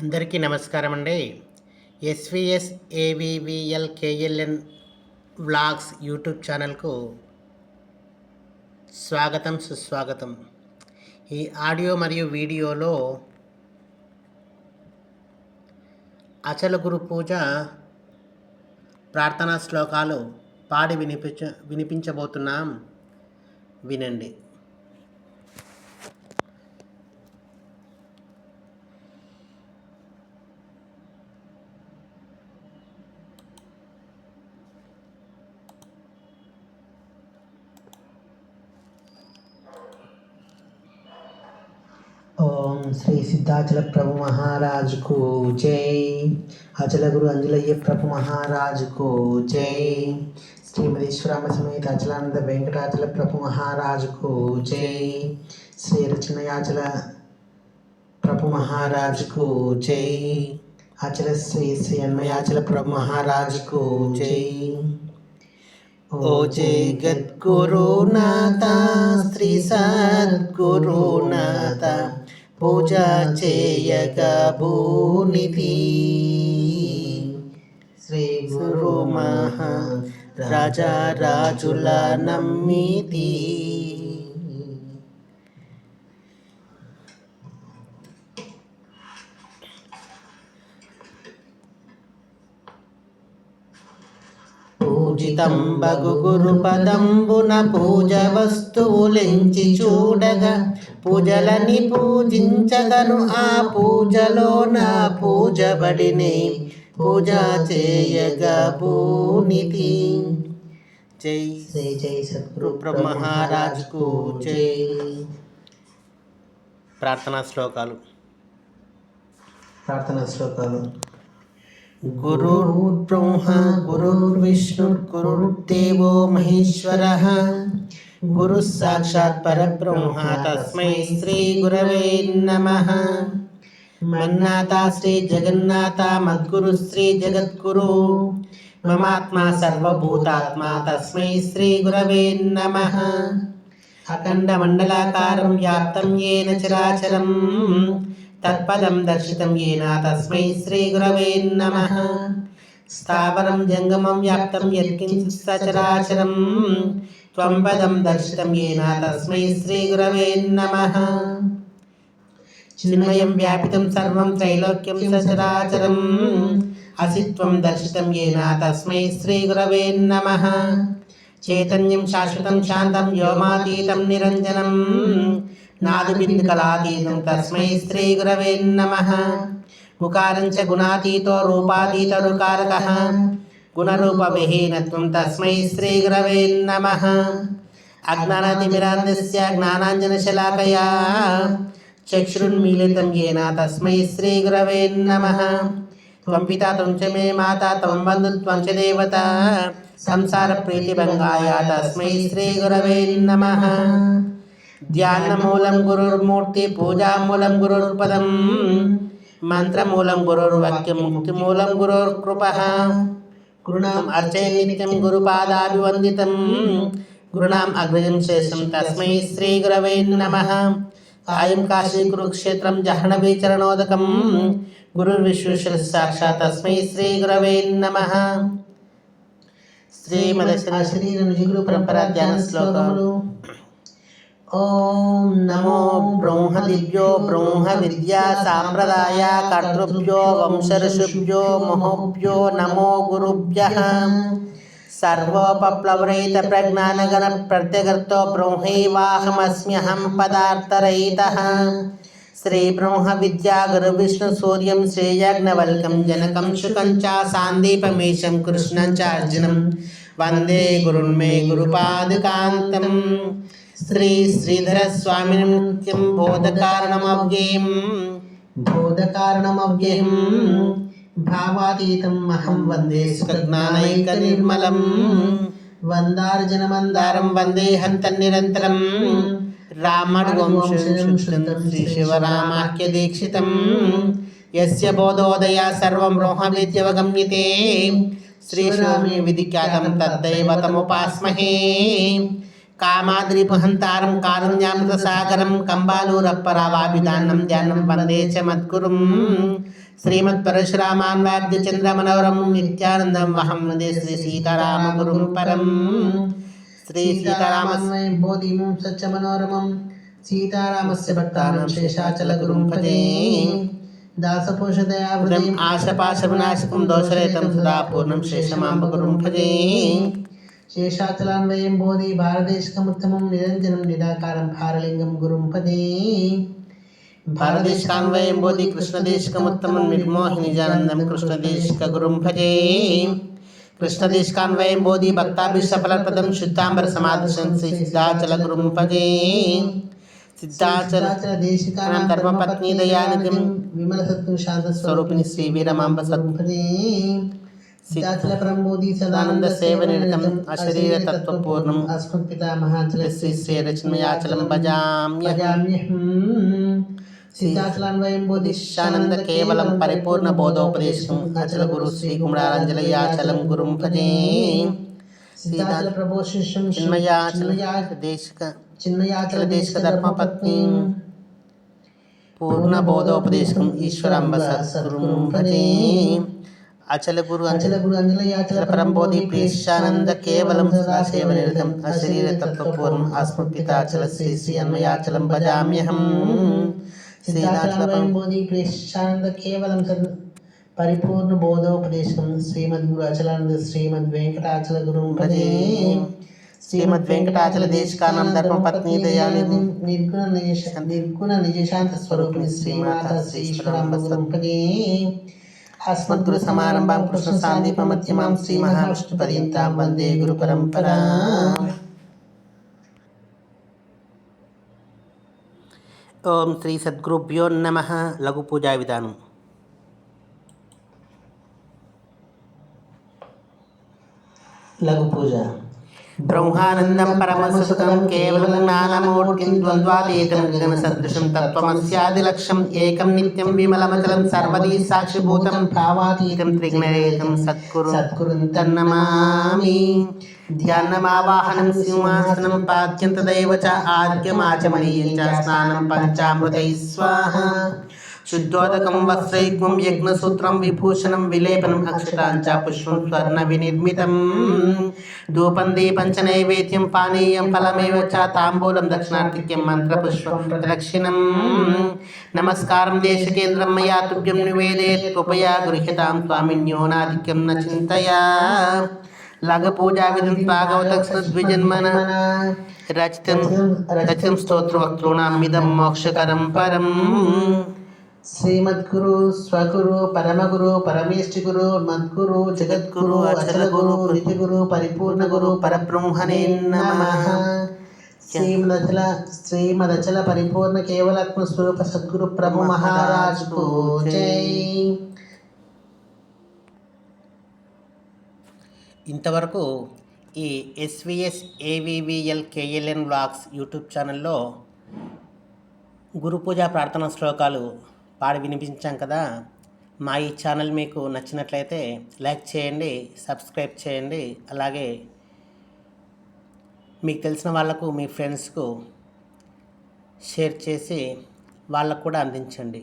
అందరికీ నమస్కారం అండి. SVS AVVL KLN vlogs YouTube ఛానల్కు స్వాగతం సుస్వాగతం. ఈ ఆడియో మరియు వీడియోలో అచల గురు పూజ ప్రార్థనా శ్లోకాలు పాడి వినిపించ వినిపించబోతున్నాం. వినండి ఓం శ్రీ సిద్ధాచల ప్రభు మహారాజుకు జై అచల గురు అంజలయ్య ప్రభు మహారాజుకు జై శ్రీమదీశ్వరామ సమేత అచలానంద వెంకటాచల ప్రభు మహారాజుకు జై శ్రీ రచనయాచల ప్రభు మహారాజుకు జై అచల శ్రీ శ్రీ అన్మయాచల ప్రభు మహారాజుకు జై ఓ జగద్గురునాథ శ్రీ సద్గురునాథ పూజ చేయగా భూనిధి. శ్రీ గురు మహా రాజా రాజుల నమ్మితి. బగు గురు పదంబున పూజ వస్తువులెంచి చూడగా. పూజలని పూజించగను ఆ పూజలో నా పూజబడిని. పూజ చేయగా పూనితి. జై జై జై సద్గురు మహారాజ్కు మహారాజుకు జై. ప్రార్థనా శ్లోకాలు. ప్రార్థనా శ్లోకాలు. గురుర్బ్రహ్మ గురుర్విష్ణుర్గురుర్దేవో మహేశ్వరः గురు సాక్షాత్ పరబ్రహ్మ తస్మై శ్రీ గురవే నమః మన్నాథ శ్రీ జగన్నాథ మద్గురు శ్రీ జగద్గురు మమాత్మా సర్వభూతాత్మా తస్మై శ్రీ గురవే నమః తత్పదం దర్శితం ఏన తస్మై శ్రీ గురవే నమః స్థావరం జంగమం వ్యాప్తం యత్కించి సచరాచరం త్వం పదం దర్శితం ఏన తస్మై శ్రీ గురవే నమః చిన్మయం వ్యాపితం సర్వం త్రైలోక్యం సచరాచరం అసిత్వం దర్శితం ఏన తస్మై శ్రీ గురవే నమః చైతన్యం శాశ్వతం శాంతం వ్యోమాతీతం నిరంజనం నాదిబిందుకలాతీతం తస్మై శ్రీ గురవే నమ ముకారం చ గుణాతీతో రూపాతీతరుకారక గుణరూపవిహీనత్వం తస్మై శ్రీ గురవే నమ అజ్ఞానాతిమిరాంధస్య జ్ఞానాంజనశలాకయా చక్షురున్మీలితం येन తస్మై శ్రీ గురవే నమ త్వం పితా త్వం చ మే మాత త్వం బంధు త్వం చ దేవత సంసార ప్రీతిభంగాయ తస్మై శ్రీ గురవే నమ ధ్యానమూలం గురుర్మూర్తి పూజామూలం గురుర్పదం మంత్రమూలం గురుర్వాక్యం ముక్తిమూలం గురుర్కృప గురుణాం అర్చయ నిత్యం గురుపాదాభివందితం గురుణాం అగ్రజం శేషం తస్మై శ్రీ గురవై నమ సాయం కాశీ కురుక్షేత్రం జహ్నవీ చరణోదకం గురుర్విశ్వేశ్వర సాక్షాత్ తస్మై శ్రీ గురవే నమ శ్రీమద శ్రీ గురు పరంపరా ధ్యాన శ్లోకములు ఓం నమో బ్రహ్మదివ్యో బ్రహ్మ విద్యా సాంప్రదాయ కర్తృభ్యో వంశర్షుభ్యో మహోభ్యో నమో గురుభ్య సర్వోపప్లవరహిత ప్రజ్ఞానగణ ప్రత్యగర్తో బ్రహ్మైవాహమస్మ్యహం పదార్థరహిత శ్రీ బ్రహ్మ విద్యా గురు విష్ణు సూర్యం శ్రేయాగ్నవల్కం జనకం శుకం చ సాందీపమేశం కృష్ణం చార్జునం అర్జునం వందే గురున్మే గురుపాదుకాంతం శ్రీ శ్రీధర స్వామిని నిత్యం బోధకారణమవ్యయం బోధకారణమవ్యయం భావాతీతం అహం వందే సుఖజ్ఞానైక నిర్మలం వందార్జనమందారం వందే హంత నిరంతరం రామడు వంశం శ్రీ శివరామాఖ్య దీక్షితం యస్య బోధోదయ సర్వం బ్రహ్మ విద్యవగమ్యతే విధిఖ్యాతం తద్దైవతముపాస్మహే కామాద్రిపహంతారం కారుణ్యామృత సాగరం కంబాలూరప్పరావాభిధానం ధ్యానం వందే చ మద్గురుం శ్రీమత్పరశురామాన్వాద్యచంద్రమనోరం నిత్యానందం వహం వందే శ్రీ సీతారామగురుం పరం శ్రీ సీతారామ సీతారామన్వయం బోధిమం సత్యమనోరమం సీతారామస్య భక్తానం శేషాచలగురుం భజే దాసపోషదయావృతం హృదయం ఆశపాశవినాశకం దోషరహితం సదా పూర్ణం శేషమాంబగురుం భజే శేషాచలాన్వయం బోధి భారదేశకముత్తమం నిరంజనం నిరాకారం భారలింగం గురుం పదే. భారదేశకాన్వయం బోధి కృష్ణదేశకముత్తమం నిర్మోహిని జానందం కృష్ణదేశిక గురుం భజే కృష్ణదేశకాన్వయం బోధి భక్తాభిషఫలపదం శుద్ధాంబర సమాదర్శం సిద్ధాచల గురుం భజే సిద్ధాచల శేషాచల దేశికానాం ధర్మపత్ని దయానిధిం విమల సత్తు శాంత స్వరూపిణి శ్రీ వీరమాంబ సత్ పరంబోధి సదానంద సేవనిరతం అశరీర తత్వపూర్ణం అస్మత్ పితామహాచల శ్రీ రచనయాచలం భజామ్య భజామ్యహం సిద్ధాచలాన్వయం బోధి శానంద కేవలం పరిపూర్ణ బోధోపదేశం అచల గురు శ్రీ కుమరారంజలయాచలం గురుం భజే సిద్ధాచల ప్రభో శిష్యం చిన్మయాచల దేశిక చిన్మయాచల దేశిక ధర్మపత్ని పూర్ణ బోధోపదేశం ఈశ్వరంబ భజే అచల గురు అచల అంచల గురు అంజలయాచల పరంబోధి ప్రేషానంద కేవలం సదాశివ నిరతం అశరీర తత్వపూర్ణం అస్మపితాచల శ్రీ శ్రీ అన్మయాచలం భజామ్యహం. శ్రీనాచల సిద్ధాచలాన్వయం బోధి ప్రేషానంద కేవలం పరిపూర్ణ బోధోపదేశం. శ్రీమద్ గురు అచలానంద శ్రీమద్ వెంకటాచల గురుం భజే. శ్రీమద్ వెంకటాచల దేశకానం ధర్మపత్ని దయానిధి నిర్గుణ నిజ నిర్గుణ నిజశాంత స్వరూపిణి శ్రీమాత భజే. అస్మద్గురు సమారంభాం కృష్ణ సాందీప మధ్యమాం శ్రీ మహావిష్ణు పర్యంతాం వందే గురు పరంపరా ఓం శ్రీ సద్గురుభ్యో నమ లఘు పూజా విధానం లఘు పూజ బ్రహ్మానందం పరమసుఖం కేవలం జ్ఞానమూర్తిం ద్వంద్వాతీతం గగన సదృశం తత్వమస్యాది లక్ష్యం ఏకం నిత్యం విమలమచలం సర్వదీ సాక్షిభూతం భావాతీతం త్రిగ్నరేకం సత్కురు సత్కురుం తన్నమామి. ధ్యానమావాహనం సింహాసనం పాద్యంతదైవ చ ఆద్యమాచమనీయం చ స్నానం పంచామృతై స్వాహ. శుద్ధోదకం వస్త్రైక్వం యజ్ఞసూత్రం విభూషణం విలేపనం అక్షతాంచ పుష్పం స్వర్ణ వినిర్మితం ధూపం దీపం చ నైవేద్యం పానీయం ఫలమేవ చ తాంబూలం దక్షిణార్థిక్యం మంత్రపుష్పం ప్రదక్షిణం నమస్కారం దేశకేంద్రం మయా తుభ్యం నివేదే కృపయా గృహ్యతాం స్వామిన్యోనాధిక్యం న చింతయా లఘపూజా విధం భాగవతద్విజన్మన రచితం రచితం స్తోత్రవక్తॄణామిదం మోక్షకరం పరం శ్రీమద్గురు స్వగురు పరమగురు పరమేష్టి గురు మద్గురు జగద్గురు అచల గురు నిజగురు పరిపూర్ణ గురు పరబ్రహ్మణే నమ. శ్రీమదచల శ్రీమదచల పరిపూర్ణ కేవలాత్మ స్వరూప సద్గురు ప్రభు మహారాజ్కు జై. ఇంతవరకు ఈ SVS AVVL KLN vlogs YouTube ఛానల్లో గురు పూజ ప్రార్థనా శ్లోకాలు పాడి వినిపించాం కదా. మా ఈ ఛానల్ మీకు నచ్చినట్లయితే లైక్ చేయండి సబ్స్క్రైబ్ చేయండి. అలాగే మీకు తెలిసిన వాళ్ళకు మీ ఫ్రెండ్స్కు షేర్ చేసి వాళ్ళకు కూడా అందించండి.